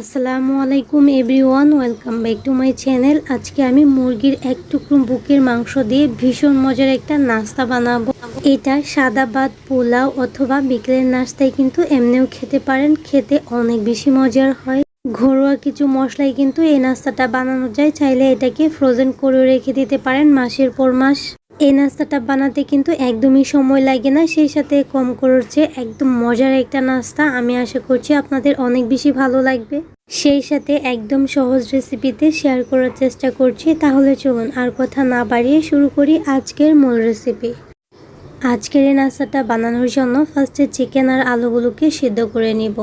আসসালামু আলাইকুম everyone, welcome back to my channel. আজকে আমি মুরগির এক টুকরো বুকের মাংস দিয়ে ভীষণ মজার একটা নাস্তা বানাবো। এটা সাদা ভাত, পোলাও অথবা বিকেলের নাস্তায় কিন্তু এমনিও খেতে পারেন, খেতে অনেক বেশি মজার হয়। ঘরোয়া কিছু মশলাই কিন্তু এই নাস্তাটা বানানো যায়, চাইলে এটাকে ফ্রোজেন করে রেখে দিতে পারেন মাসের পর মাস। এই নাস্তাটা বানাতে কিন্তু একদমই সময় লাগে না, সেই সাথে কম খরচে একদম মজার একটা নাস্তা আমি আশা করছি আপনাদের অনেক বেশি ভালো লাগবে। সেই সাথে একদম সহজ রেসিপিতে শেয়ার করার চেষ্টা করছি, তাহলে চলুন আর কথা না বাড়িয়ে শুরু করি আজকের মূল রেসিপি। আজকের এই নাস্তাটা বানানোর জন্য ফার্স্টে চিকেন আর আলুগুলোকে সিদ্ধ করে নিব।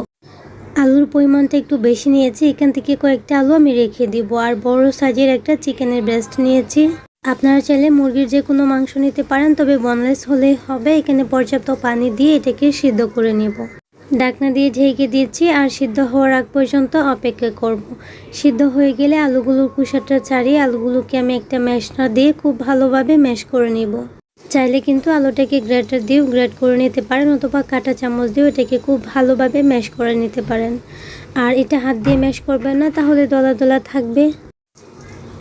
আলুর পরিমাণটা একটু বেশি নিয়েছি, এখান থেকে কয়েকটা আলু আমি রেখে দিব, আর বড় সাইজের একটা চিকেনের ব্রেস্ট নিয়েছি। আপনারা চাইলে মুরগির যে কোনো মাংস নিতে পারেন, তবে বনলেস হলেই হবে। এখানে পর্যাপ্ত পানি দিয়ে এটাকে সিদ্ধ করে নেব। ডাকনা দিয়ে ঢেকে দিয়েছি আর সিদ্ধ হওয়ার আগ পর্যন্ত অপেক্ষা করব। সিদ্ধ হয়ে গেলে আলুগুলোর কুসাটা ছাড়িয়ে আলুগুলোকে আমি একটা ম্যাশনা দিয়ে খুব ভালোভাবে ম্যাশ করে নিব। চাইলে কিন্তু আলুটাকে গ্রেটার দিয়েও গ্রেট করে নিতে পারেন, অথবা কাঁটা চামচ দিয়েও এটাকে খুব ভালোভাবে ম্যাশ করে নিতে পারেন। আর এটা হাত দিয়ে ম্যাশ করবেন না, তাহলে দলা দলা থাকবে।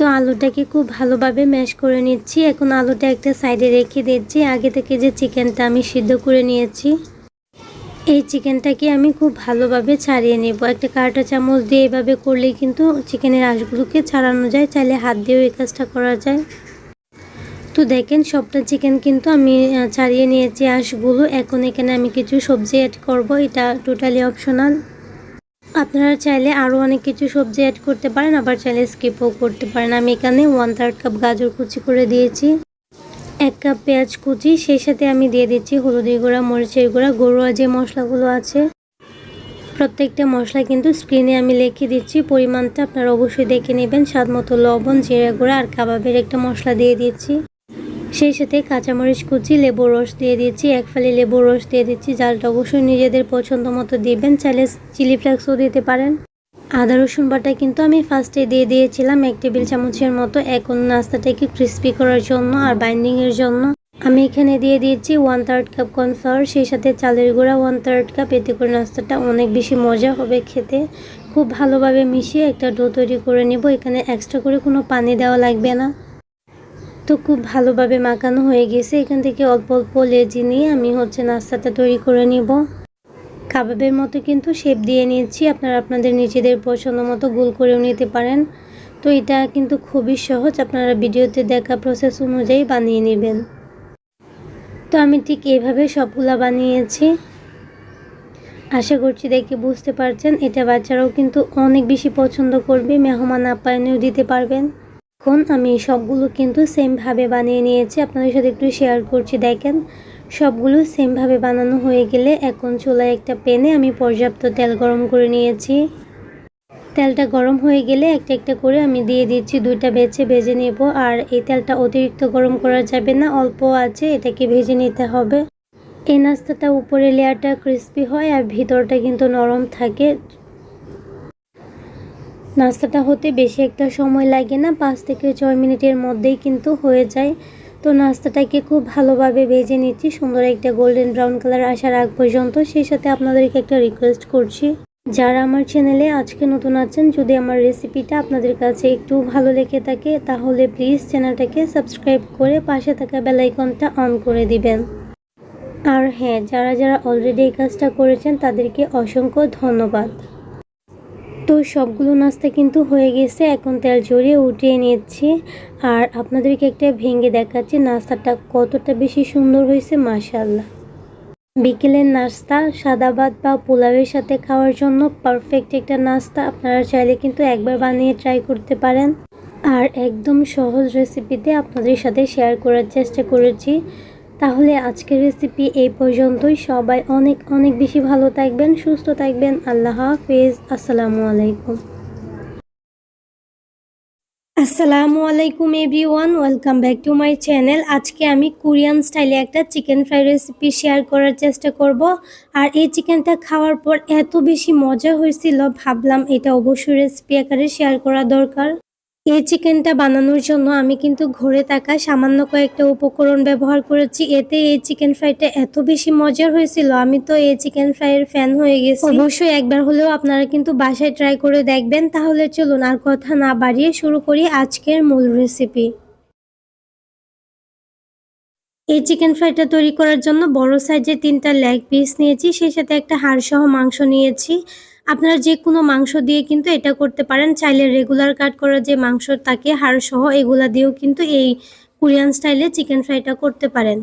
তো আলুটাকে খুব ভালোভাবে ম্যাশ করে নিচ্ছি। এখন আলুটা একটা সাইডে রেখে দিচ্ছি। আগে থেকে যে চিকেনটা আমি সিদ্ধ করে নিয়েছি, এই চিকেনটাকে আমি খুব ভালোভাবে ছাড়িয়ে নেব। একটা কাঁটা চামচ দিয়ে এভাবে করলেই কিন্তু চিকেনের আঁশগুলোকে ছাড়ানো যায়। চাইলে হাত দিয়েও এই কাজটা করা যায়। তো দেখেন, সবটা চিকেন কিন্তু আমি ছাড়িয়ে নিয়েছি আঁশগুলো। এখন এখানে আমি কিছু সবজি অ্যাড করব। এটা টোটালি অপশনাল আপনারা চাইলে আরও অনেক কিছু সবজি অ্যাড করতে পারেন, আবার চাইলে স্কিপও করতে পারেন। আমি এখানে ওয়ান থার্ড কাপ গাজর কুচি করে দিয়েছি। এক কাপ পেঁয়াজ কুচি, সেই সাথে আমি দিয়ে দিচ্ছি হলুদের গুঁড়া, মরিচের গুঁড়া, গরুয়া যে মশলাগুলো আছে। প্রত্যেকটা মশলা কিন্তু স্ক্রিনে আমি লিখে দিচ্ছি, পরিমাণটা আপনারা অবশ্যই দেখে নেবেন। স্বাদ মতো লবণ, জিরা গুঁড়া আর কাবাবের একটা মশলা দিয়ে দিচ্ছি। সেই সাথে কাঁচামরিচ কুচি, লেবুর রস দিয়ে দিচ্ছি। এক ফালি লেবুর রস দিয়ে দিচ্ছি। জালটা অবশ্যই নিজেদের পছন্দ মতো দিবেন। চাইলে চিলি ফ্লেক্সও দিতে পারেন। আদা, রসুন বাটা কিন্তু আমি ফার্স্টে দিয়ে দিয়েছিলাম এক টেবিল চামচের মতো। এখন নাস্তাটাকে ক্রিস্পি করার জন্য আর বাইন্ডিংয়ের জন্য আমি এখানে দিয়ে দিয়েছি ওয়ান থার্ড কাপ কর্নফ্লাওয়ার সেই সাথে চালের গুঁড়া ওয়ান থার্ড কাপ এতে করে নাস্তাটা অনেক বেশি মজা হবে খেতে। খুব ভালোভাবে মিশিয়ে একটা ডো তৈরি করে নেব। এখানে এক্সট্রা করে কোনো পানি দেওয়া লাগবে না। তো খুব ভালোভাবে মাখানো হয়ে গেছে। এখান থেকে অল্প অল্প লেজি নিয়ে আমি হচ্ছে নাস্তাটা তৈরি করে নিব। কাবাবের মতো কিন্তু শেপ দিয়ে নিয়েছি। আপনারা আপনাদের নিজেদের পছন্দ মতো গোল করেও নিতে পারেন। তো এটা কিন্তু খুবই সহজ। আপনারা ভিডিওতে দেখা প্রসেস অনুযায়ী বানিয়ে নেবেন। তো আমি ঠিক এইভাবে সবগুলা বানিয়েছি। আশা করছি দেখে বুঝতে পারছেন। এটা বাচ্চারাও কিন্তু অনেক বেশি পছন্দ করবে। মেহমান আপ্যায়নেও দিতে পারবেন। এখন আমি সবগুলো কিন্তু সেমভাবে বানিয়ে নিয়েছি। আপনাদের সাথে একটু শেয়ার করছি, দেখেন। সবগুলো সেমভাবে বানানো হয়ে গেলে এখন চুলায় একটা প্যানে আমি পর্যাপ্ত তেল গরম করে নিয়েছি। তেলটা গরম হয়ে গেলে একটা একটা করে আমি দিয়ে দিচ্ছি, দুইটা বেছে ভেজে নেব। আর এই তেলটা অতিরিক্ত গরম করা যাবে না, অল্প আছে, এটাকে ভেজে নিতে হবে। এই নাস্তাটা উপরে লেয়ারটা ক্রিস্পি হয় আর ভিতরটা কিন্তু নরম থাকে। নাস্তাটা হতে বেশি একটা সময় লাগে না, পাঁচ থেকে ছয় মিনিটের মধ্যেই কিন্তু হয়ে যায়। তো নাস্তাটাকে খুব ভালোভাবে ভেজে নিচ্ছি, সুন্দর একটা গোল্ডেন ব্রাউন কালার আসার আগ পর্যন্ত। সেই সাথে আপনাদেরকে একটা রিকোয়েস্ট করছি, যারা আমার চ্যানেলে আজকে নতুন আছেন, যদি আমার রেসিপিটা আপনাদের কাছে একটু ভালো লেগে থাকে, তাহলে প্লিজ চ্যানেলটাকে সাবস্ক্রাইব করে পাশে থাকা বেলাইকনটা অন করে দিবেন। আর হ্যাঁ যারা যারা অলরেডি এই কাজটা করেছেন, তাদেরকে অসংখ্য ধন্যবাদ। তো সবগুলো নাস্তা কিন্তু হয়ে গেছে। এখন তেল জড়িয়ে উঠিয়ে নিচ্ছি। আর আপনাদেরকে একটা ভেঙে দেখাচ্ছি, নাস্তাটা কতটা বেশি সুন্দর হয়েছে মাশাল্লাহ বিকেলের নাস্তা, সাদা ভাত বা পোলাওয়ের সাথে খাওয়ার জন্য পারফেক্ট একটা নাস্তা। আপনারা চাইলে কিন্তু একবার বানিয়ে ট্রাই করতে পারেন। আর একদম সহজ রেসিপিতে আপনাদের সাথে শেয়ার করার চেষ্টা করেছি। তাহলে আজকের রেসিপি এই পর্যন্তই। সবাই অনেক অনেক বেশি ভালো থাকবেন, সুস্থ থাকবেন। আল্লাহ হাফেজ। আসসালামু আলাইকুম। আসসালামু আলাইকুম everyone welcome back to my channel আজকে আমি কোরিয়ান স্টাইলে একটা চিকেন ফ্রাই রেসিপি শেয়ার করার চেষ্টা করব। আর এই চিকেনটা খাওয়ার পর এত বেশি মজা হয়েছিল, ভাবলাম এটা অবশ্যই রেসিপি আকারে শেয়ার করা দরকার। এই চিকেনটা বানানোর জন্য আমি কিন্তু ঘরে থাকা সামান্য কয়েকটা উপকরণ ব্যবহার করেছি। এতে এই চিকেন ফ্রাইটা এত বেশি মজার হয়েছিল। আমি তো এই চিকেন ফ্রাইয়ের ফ্যান হয়ে গেছি। অবশ্যই একবার হলেও আপনারা কিন্তু বাসায় ট্রাই করে দেখবেন। তাহলে চলুন আর কথা না বাড়িয়ে শুরু করি আজকের মূল রেসিপি। এই চিকেন ফ্রাইটা তৈরি করার জন্য বড় সাইজের তিনটা লেগ পিস নিয়েছি। সেই সাথে একটা হাড়সহ মাংস নিয়েছি। আপনারা যে কোনো মাংস দিয়ে কিন্তু এটা করতে পারেন। চাইলে রেগুলার কাট করা যে মাংস থাকে হাড়সহ এগুলা দিয়েও কিন্তু এই কোরিয়ান স্টাইলে চিকেন ফ্রাইটা করতে পারেন।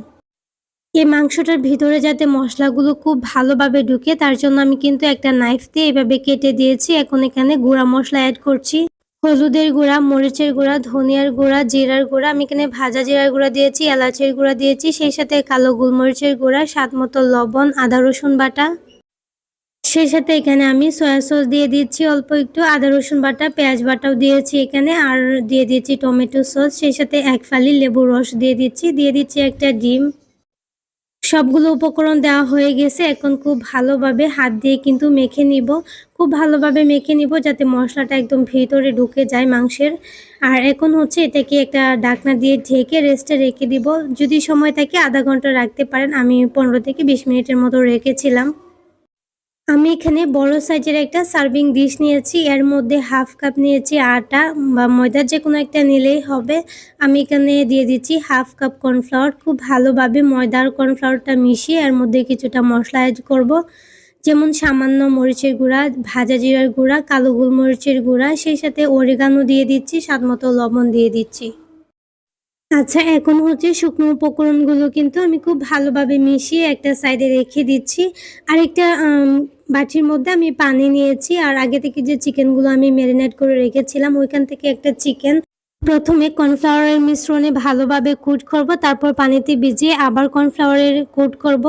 এই মাংসটার ভিতরে যাতে মশলাগুলো খুব ভালোভাবে ঢুকে, তার জন্য আমি কিন্তু একটা নাইফ দিয়ে এভাবে কেটে দিয়েছি। এখন এখানে গুঁড়া মশলা অ্যাড করছি। হলুদের গুঁড়া, মরিচের গুঁড়া, ধনিয়ার গুঁড়া, জিরার গুঁড়া, আমি এখানে ভাজা জিরার গুঁড়া দিয়েছি, এলাচের গুঁড়া দিয়েছি, সেই সাথে কালো গোলমরিচের গুঁড়া, স্বাদ মতো লবণ, আদা রসুন বাটা। সেই সাথে এখানে আমি সয়া সস দিয়ে দিচ্ছি, অল্প একটু আদা, রসুন বাটা, পেঁয়াজ বাটাও দিয়েছি এখানে, আর দিয়ে দিচ্ছি টমেটো সস সেই সাথে এক ফালি লেবু রস দিয়ে দিচ্ছি দিয়ে দিচ্ছি একটা ডিম। সবগুলো উপকরণ দেওয়া হয়ে গেছে, এখন খুব ভালোভাবে হাত দিয়ে কিন্তু মেখে নিব। খুব ভালোভাবে মেখে নিব যাতে মশলাটা একদম ভিতরে ঢুকে যায় মাংসের। আর এখন হচ্ছে এটাকে একটা ডাকনা দিয়ে ঢেকে রেস্টে রেখে দিব। যদি সময় থাকে আধা ঘণ্টা রাখতে পারেন, আমি পনেরো থেকে বিশ মিনিটের মতো রেখেছিলাম। আমি এখানে বড় সাইজের একটা সার্ভিং ডিশ নিয়েছি। এর মধ্যে হাফ কাপ নিয়েছি আটা বা ময়দার যে কোনো একটা নিলেই হবে। আমি এখানে দিয়ে দিচ্ছি হাফ কাপ কর্নফ্লাওয়ার। খুব ভালোভাবে ময়দার কর্নফ্লাওয়ারটা মিশিয়ে এর মধ্যে কিছুটা মশলা অ্যাড করব। যেমন সামান্য মরিচের গুঁড়া, ভাজা জিরার গুঁড়া, কালো গোলমরিচের গুঁড়া, সেই সাথে অরিগানো দিয়ে দিচ্ছি স্বাদ মতো লবণ দিয়ে দিচ্ছি। আচ্ছা এখন হচ্ছে শুকনো উপকরণগুলো কিন্তু আমি খুব ভালোভাবে মিশিয়ে একটা সাইডে রেখে দিচ্ছি। আর একটা বাটির মধ্যে আমি পানি নিয়েছি। আর আগে থেকে যে চিকেনগুলো আমি ম্যারিনেট করে রেখেছিলাম, ওইখান থেকে একটা চিকেন প্রথমে কর্নফ্লাওয়ারের মিশ্রণে ভালোভাবে কুট করব, তারপর পানিতে ভিজিয়ে আবার কর্নফ্লাওয়ারের কুট করব।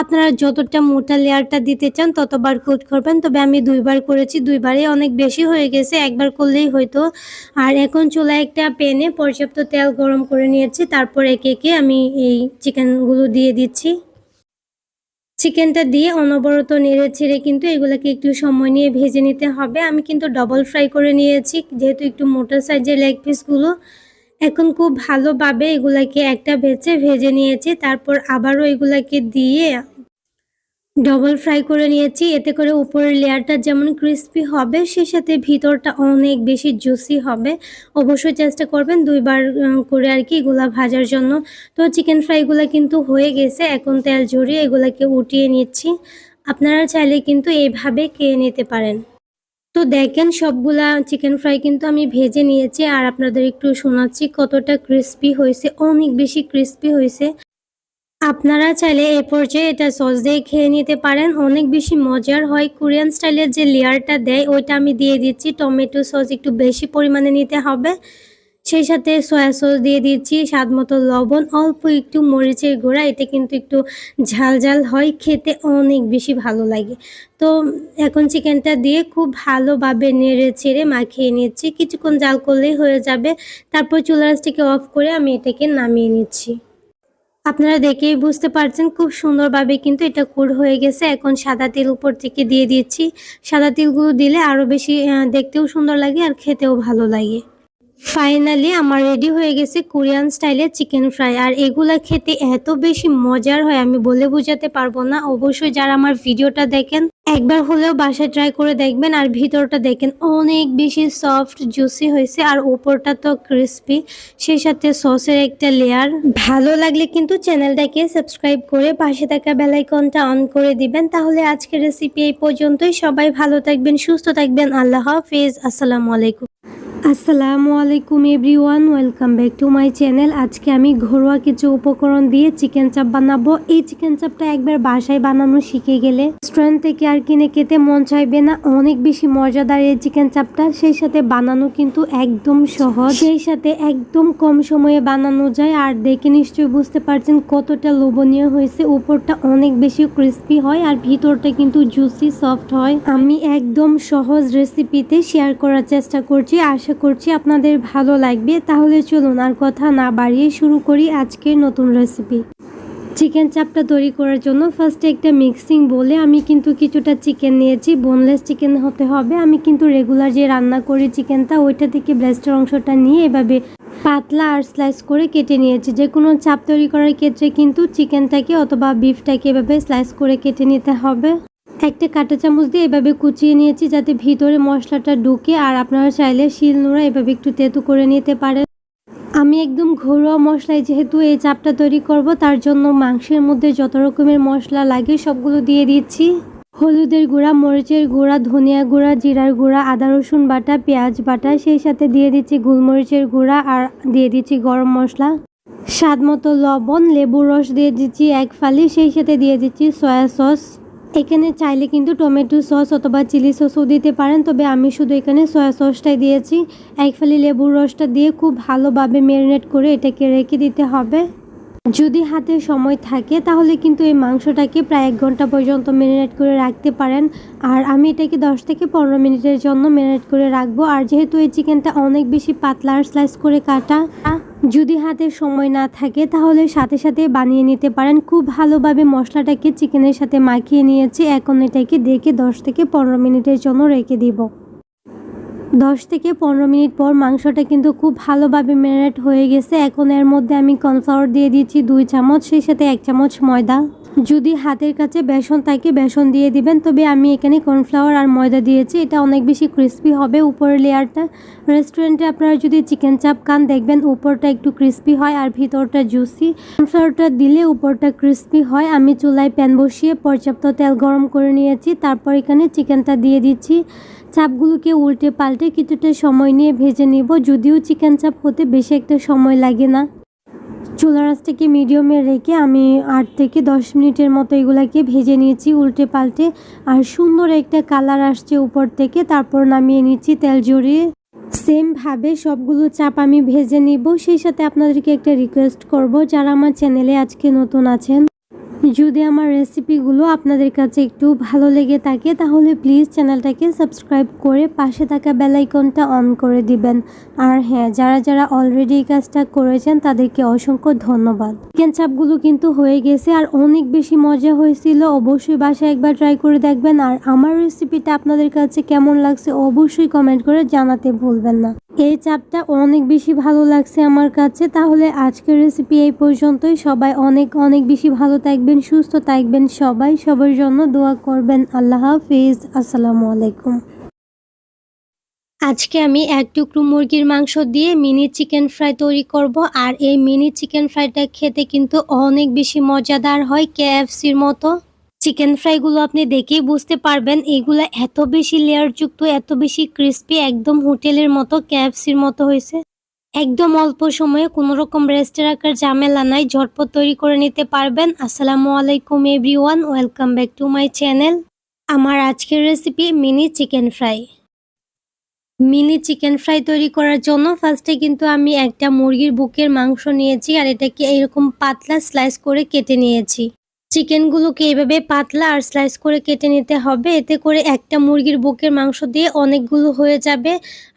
আপনারা যতটা মোটা লেয়ারটা দিতে চান ততবার কুট করবেন। তবে আমি দুইবার করেছি দুইবারে অনেক বেশি হয়ে গেছে, একবার করলেই হয়তো। আর এখন চুলায় একটা প্যানে পর্যাপ্ত তেল গরম করে নিয়েছি, তারপর একে একে আমি এই চিকেনগুলো দিয়ে দিচ্ছি। চিকেনটা দিয়ে অনবরত নেড়ে ছেড়ে কিন্তু এগুলোকে একটু সময় নিয়ে ভেজে নিতে হবে। আমি কিন্তু ডবল ফ্রাই করে নিয়েছি, যেহেতু একটু মোটা সাইজের লেগ পিসগুলো এখন খুব ভালোভাবে এগুলাকে একটা বেছে ভেজে নিয়েছি, তারপর আবারও এগুলাকে দিয়ে ডবল ফ্রাই করে নিয়েছি। এতে করে উপরের লেয়ারটা যেমন ক্রিস্পি হবে সেই সাথে ভিতরটা অনেক বেশি জুসি হবে। অবশ্যই চেষ্টা করবেন দুইবার করে আর কি এগুলা ভাজার জন্য। তো চিকেন ফ্রাইগুলো কিন্তু হয়ে গেছে। এখন তেল ঝরিয়ে এগুলাকে উঠিয়ে নিচ্ছি। আপনারা চাইলে কিন্তু এইভাবে খেয়ে নিতে পারেন। তো দেখেন সবগুলা চিকেন ফ্রাই কিন্তু আমি ভেজে নিয়েছি। আর আপনাদের একটু শোনাচ্ছি কতটা ক্রিস্পি হয়েছে, অনেক বেশি ক্রিস্পি হয়েছে। আপনারা চাইলে এই পর্যায়ে এটা সস দিয়ে খেয়ে নিতে পারেন। অনেক বেশি মজার হয়। কোরিয়ান স্টাইলের যে লেয়ারটা দেয়, ওইটা আমি দিয়ে দিচ্ছি। টমেটো সস একটু বেশি পরিমাণে নিতে হবে। সেই সাথে সয়া সস দিয়ে দিচ্ছি, স্বাদ মতো লবণ, অল্প একটু মরিচের গুঁড়া। এটা কিন্তু একটু ঝাল ঝাল হয়, খেতে অনেক বেশি ভালো লাগে। তো এখন চিকেনটা দিয়ে খুব ভালোভাবে নেড়ে ছেড়ে মাখিয়ে নিচ্ছি। কিছুক্ষণ জাল করলেই হয়ে যাবে। তারপর চুলারাসটিকে অফ করে আমি এটাকে নামিয়ে নিচ্ছি। আপনারা দেখেই বুঝতে পারছেন খুব সুন্দরভাবে কিন্তু এটা কুড় হয়ে গেছে। এখন সাদা তিল উপর থেকে দিয়ে দিচ্ছি। সাদা তিলগুলো দিলে আরও বেশি দেখতেও সুন্দর লাগে আর খেতেও ভালো লাগে। ফাইনালি আমার রেডি হয়ে গেছে কোরিয়ান স্টাইলের চিকেন ফ্রাই আর এগুলা খেতে এত বেশি মজার হয়, আমি বলে বোঝাতে পারব না। অবশ্যই যারা আমার ভিডিওটা দেখেন, একবার হলেও বাসায় ট্রাই করে দেখবেন। আর ভিতরটা দেখেন, অনেক বেশি সফট জুসি হয়েছে। আর উপরটা তো ক্রিস্পি সেই সাথে সসের একটা লেয়ার ভালো লাগলে কিন্তু চ্যানেলটাকে সাবস্ক্রাইব করে পাশে থাকা বেলাইকনটা অন করে দিবেন। তাহলে আজকের রেসিপি এই পর্যন্তই। সবাই ভালো থাকবেন, সুস্থ থাকবেন। আল্লাহ হাফিজ। আসসালামু আলাইকুম। আসসালামু আলাইকুম everyone, welcome back to my channel. আজকে আমি ঘরোয়া কিছু উপকরণ দিয়ে চিকেন চাপ বানাবো। এই চিকেন চাপটা একবার বাসায় বানানো শিখে গেলে রেস্টুরেন্ট থেকে আর কিনে খেতে মন চাইবে না। অনেক বেশি মজাদার এই চিকেন চাপটা। সেই সাথে বানানো কিন্তু একদম সহজ। সেই সাথে একদম কম সময়ে বানানো যায়। আর দেখে নিশ্চয়ই বুঝতে পারছেন কতটা লোভনীয় হয়েছে। উপরটা অনেক বেশি ক্রিস্পি হয় আর ভিতরটা কিন্তু জুসি সফট হয়। আমি একদম সহজ রেসিপিতে শেয়ার করার চেষ্টা করছি। আশা আশা করছি আপনাদের ভালো লাগবে। তাহলে চলুন আর কথা না বাড়িয়ে শুরু করি আজকের নতুন রেসিপি চিকেন চাপটা তৈরি করার জন্য ফার্স্টে একটা মিক্সিং বলে আমি কিন্তু কিছুটা চিকেন নিয়েছি। বোনলেস চিকেন হতে হবে। আমি কিন্তু রেগুলার যে রান্না করি চিকেনটা ওইটা থেকে ব্রেস্টের অংশটা নিয়ে এভাবে পাতলা আর স্লাইস করে কেটে নিয়েছি। যে কোনো চাপ তৈরি করার ক্ষেত্রে কিন্তু চিকেনটাকে অথবা বিফটাকে এভাবে স্লাইস করে কেটে নিতে হবে। একটা কাঁটা চামচ দিয়ে এভাবে কুচিয়ে নিয়েছি যাতে ভিতরে মশলাটা ঢুকে আর আপনারা চাইলে শিল নোড়া এভাবে একটু তেতু করে নিতে পারেন। আমি একদম ঘরোয়া মশলায় যেহেতু এই চাপটা তৈরি করব, তার জন্য মাংসের মধ্যে যত রকমের মশলা লাগে সবগুলো দিয়ে দিচ্ছি। হলুদের গুঁড়া, মরিচের গুঁড়া, ধনিয়া গুঁড়া, জিরার গুঁড়া, আদা, রসুন বাটা, পেঁয়াজ বাটা, সেই সাথে দিয়ে দিচ্ছি গোলমরিচের গুঁড়া আর দিয়ে দিচ্ছি গরম মশলা। স্বাদ মতো লবণ, লেবুর রস দিয়ে দিচ্ছি এক ফালি, সেই সাথে দিয়ে দিচ্ছি সয়া সস। এখানে চাইলে কিন্তু টমেটো সস অথবা চিলি সসও দিতে পারেন, তবে আমি শুধু এখানে সয়া সসটাই দিয়েছি। এক ফালি লেবুর রসটা দিয়ে খুব ভালোভাবে ম্যারিনেট করে এটাকে রেখে দিতে হবে। যদি হাতে সময় থাকে, তাহলে কিন্তু এই মাংসটাকে প্রায় এক ঘণ্টা পর্যন্ত ম্যারিনেট করে রাখতে পারেন। আর আমি এটাকে দশ থেকে পনেরো মিনিটের জন্য ম্যারিনেট করে রাখব। আর যেহেতু এই চিকেনটা অনেক বেশি পাতলা আর স্লাইস করে কাটা, যদি হাতে সময় না থাকে, তাহলে সাথে সাথে বানিয়ে নিতে পারেন। খুব ভালোভাবে মশলাটাকে চিকেনের সাথে মাখিয়ে নিয়েছি। এখন এটাকে দেখে দশ থেকে পনেরো মিনিটের জন্য রেখে দিব। দশ থেকে পনেরো মিনিট পর মাংসটা কিন্তু খুব ভালোভাবে ম্যারিনেট হয়ে গেছে। এখন এর মধ্যে আমি কর্নফ্লাওয়ার দিয়ে দিচ্ছি দুই চামচ, সেই সাথে এক চামচ ময়দা। যদি হাতের কাছে বেসন থাকে, বেসন দিয়ে দিবেন। তবে আমি এখানে কর্নফ্লাওয়ার আর ময়দা দিয়েছি। এটা অনেক বেশি ক্রিস্পি হবে উপরের লেয়ারটা। রেস্টুরেন্টে আপনারা যদি চিকেন চাপ খান, দেখবেন উপরটা একটু ক্রিস্পি হয় আর ভিতরটা জুসি কর্নফ্লাওয়ারটা দিলে উপরটা ক্রিস্পি হয়। আমি চুলায় প্যান বসিয়ে পর্যাপ্ত তেল গরম করে নিয়েছি। তারপর এখানে চিকেনটা দিয়ে দিচ্ছি। চাপগুলোকে উল্টে পাল্টে কিছুটা সময় নিয়ে ভেজে নিব, যদিও চিকেন চাপ হতে বেশি একটা সময় লাগে না। চুলা রাসটাকে মিডিয়ামে রেখে আমি আট থেকে দশ মিনিটের মতো এগুলাকে ভেজে নিয়েছি উল্টে পাল্টে, আর সুন্দর একটা কালার আসছে উপর থেকে, তারপর নামিয়ে নিচ্ছি তেল জড়িয়ে। সেমভাবে সবগুলো চাপ আমি ভেজে নিব। সেই সাথে আপনাদেরকে একটা রিকোয়েস্ট করব, যারা আমার চ্যানেলে আজকে নতুন আছেন যদি আমার রেসিপিগুলো আপনাদের কাছে একটু ভালো লেগে থাকে, তাহলে প্লিজ চ্যানেলটাকে সাবস্ক্রাইব করে পাশে থাকা বেল আইকনটা অন করে দিবেন। আর হ্যাঁ যারা যারা অলরেডি এই কাজটা করেছেন, তাদেরকে অসংখ্য ধন্যবাদ। চিকেন চাপগুলো কিন্তু হয়ে গেছে, আর অনেক বেশি মজা হয়েছিল। অবশ্যই বাসায় একবার ট্রাই করে দেখবেন। আর আমার রেসিপিটা আপনাদের কাছে কেমন লাগছে, অবশ্যই কমেন্ট করে জানাতে ভুলবেন না। এই চাপটা অনেক বেশি ভালো লাগছে আমার কাছে। তাহলে আজকের রেসিপি এই পর্যন্তই। সবাই অনেক অনেক বেশি ভালো থাকবেন, সুস্থ থাকবেন সবাই। সবার জন্য দোয়া করবেন। আল্লাহ হাফিজ। আসসালামু আলাইকুম। আজকে আমি এক টুকরো মুরগির মাংস দিয়ে মিনি চিকেন ফ্রাই তৈরি করব। আর এই মিনি চিকেন ফ্রাইটা খেতে কিন্তু অনেক বেশি মজাদার হয় কেএফসির মতো। চিকেন ফ্রাইগুলো আপনি দেখেই বুঝতে পারবেন। এগুলো এত বেশি লেয়ারযুক্ত, এত বেশি ক্রিস্পি একদম হোটেলের মতো কেএফসির মতো হয়েছে। একদম অল্প সময়ে কোনো রকম রেস্টে রাখার ঝামেলা নাই। ঝটপট তৈরি করে নিতে পারবেন। আসসালামু আলাইকুম everyone welcome back to my channel আমার আজকের recipe mini chicken fry mini chicken fry তৈরি করার জন্য ফার্স্টে কিন্তু আমি একটা মুরগির বুকের মাংস নিয়েছি, আর এটাকে এরকম পাতলা স্লাইস করে কেটে নিয়েছি। চিকেনগুলোকে এভাবে পাতলা আর স্লাইস করে কেটে নিতে হবে। এতে করে একটা মুরগির বুকের মাংস দিয়ে অনেকগুলো হয়ে যাবে।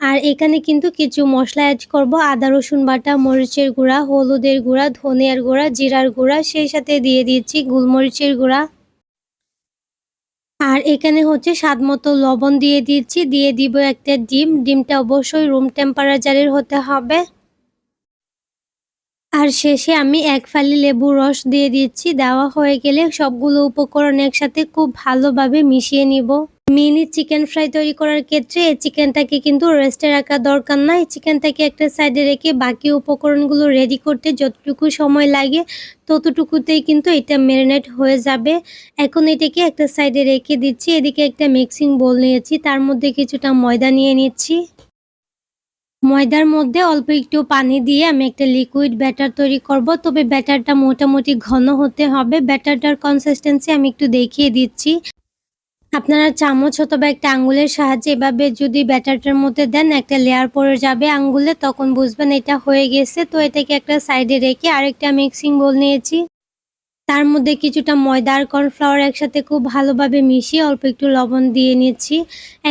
আর এখানে কিন্তু কিছু মশলা অ্যাড করব। আদা, রসুন বাটা, মরিচের গুঁড়া, হলুদের গুঁড়া, ধনিয়ার গুঁড়া, জিরার গুঁড়া, সেই সাথে দিয়ে দিয়েছি গোলমরিচের গুঁড়া। আর এখানে হচ্ছে স্বাদ মতো লবণ দিয়ে দিচ্ছি। দিয়ে দিব একটা ডিম। ডিমটা অবশ্যই রুম টেম্পারেচারের হতে হবে। আর শেষে আমি এক ফালি লেবুর রস দিয়ে দিচ্ছি। দেওয়া হয়ে গেলে সবগুলো উপকরণ একসাথে খুব ভালোভাবে মিশিয়ে নিব। মিনি চিকেন ফ্রাই তৈরি করার ক্ষেত্রে এই চিকেনটাকে কিন্তু রেস্টে রাখা দরকার নাই। চিকেনটাকে একটা সাইডে রেখে বাকি উপকরণগুলো রেডি করতে যতটুকু সময় লাগে ততটুকুতেই কিন্তু এটা ম্যারিনেট হয়ে যাবে। এখন এটাকে একটা সাইডে রেখে দিচ্ছি। এদিকে একটা মিক্সিং বোল নিয়েছি। তার মধ্যে কিছুটা ময়দা নিয়ে নিচ্ছি। ময়দার মধ্যে অল্প একটু পানি দিয়ে আমি একটা লিকুইড ব্যাটার তৈরি করব। তবে ব্যাটারটা মোটামুটি ঘন হতে হবে। ব্যাটারটার কনসিস্টেন্সি আমি একটু দেখিয়ে দিচ্ছি। আপনারা চামচ অথবা একটা আঙ্গুলের সাহায্যে এভাবে যদি ব্যাটারটার মধ্যে দেন, একটা লেয়ার পড়ে যাবে আঙ্গুলে তখন বুঝবেন এটা হয়ে গেছে। তো এটাকে একটা সাইডে রেখে আরেকটা মিক্সিং বোল নিয়েছি। তার মধ্যে কিছুটা ময়দা আর কর্নফ্লাওয়ার একসাথে খুব ভালোভাবে মিশিয়ে অল্প একটু লবণ দিয়ে নিচ্ছি।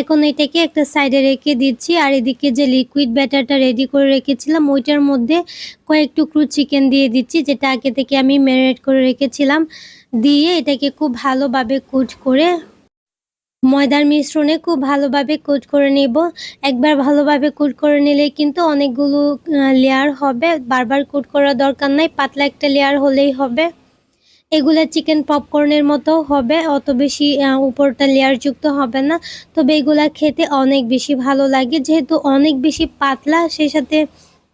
এখন এটাকে একটা সাইডে রেখে দিচ্ছি আর এদিকে যে লিকুইড ব্যাটারটা রেডি করে রেখেছিলাম, ওইটার মধ্যে কয়েক টুকরো চিকেন দিয়ে দিচ্ছি, যেটা আগে থেকে আমি ম্যারিনেট করে রেখেছিলাম। দিয়ে এটাকে খুব ভালোভাবে কুট করে, ময়দার মিশ্রণে খুব ভালোভাবে কোট করে নেব। একবার ভালোভাবে কোট করে নিলে কিন্তু অনেকগুলো লেয়ার হবে। বারবার কোট করার দরকার নাই, পাতলা একটা লেয়ার হলেই হবে। এগুলা চিকেন পপকর্নের মতো হবে, অত বেশি উপরটা লেয়ারযুক্ত হবে না। তবে এগুলা খেতে অনেক বেশি ভালো লাগে। যেহেতু অনেক বেশি পাতলা, সেই সাথে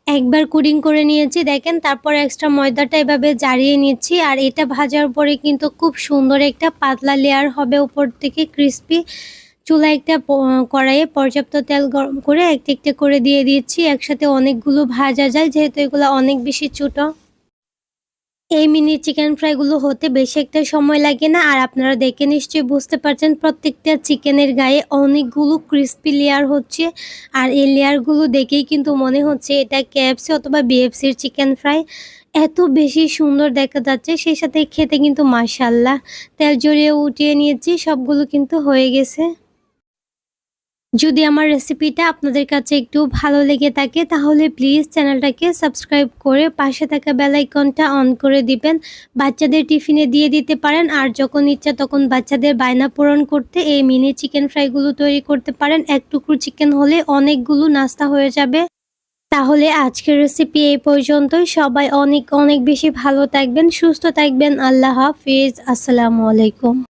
একবার কুডিং করে নিয়েছি। দেখেন, তারপর এক্সট্রা ময়দাটা এভাবে জারিয়ে নিচ্ছি। আর এটা ভাজার পরে কিন্তু খুব সুন্দর একটা পাতলা লেয়ার হবে উপর থেকে ক্রিস্পি চুলা একটা কড়াইয়ে পর্যাপ্ত তেল গরম করে একটা একটা করে দিয়ে দিচ্ছি। একসাথে অনেকগুলো ভাজা যায়, যেহেতু এগুলো অনেক বেশি ছোটো। এই মিনি চিকেন ফ্রাইগুলো হতে বেশি একটা সময় লাগে না, আর আপনারা দেখে নিশ্চয়ই বুঝতে পারছেন প্রত্যেকটা চিকেনের গায়ে অনেকগুলো ক্রিস্পি লেয়ার হচ্ছে। আর এই লেয়ারগুলো দেখেই কিন্তু মনে হচ্ছে এটা কেএফসি অথবা বিএফসির চিকেন ফ্রাই এত বেশি সুন্দর দেখা যাচ্ছে, সেই সাথে খেতে কিন্তু মাসাল্লাহ তেল জড়িয়ে উঠিয়ে নিয়েছি, সবগুলো কিন্তু হয়ে গেছে। যদি আমার রেসিপিটা আপনাদের কাছে একটু ভালো লেগে থাকে, তাহলে প্লিজ চ্যানেলটাকে সাবস্ক্রাইব করে পাশে থাকা বেলাইকনটা অন করে দিবেন। বাচ্চাদের টিফিনে দিয়ে দিতে পারেন, আর যখন ইচ্ছা তখন বাচ্চাদের বায়না পূরণ করতে এই মিনি চিকেন ফ্রাইগুলো তৈরি করতে পারেন। এক টুকরো চিকেন হলে অনেকগুলো নাস্তা হয়ে যাবে। তাহলে আজকের রেসিপি এই পর্যন্তই। সবাই অনেক অনেক বেশি ভালো থাকবেন, সুস্থ থাকবেন। আল্লাহ হাফিজ। আসসালামু আলাইকুম।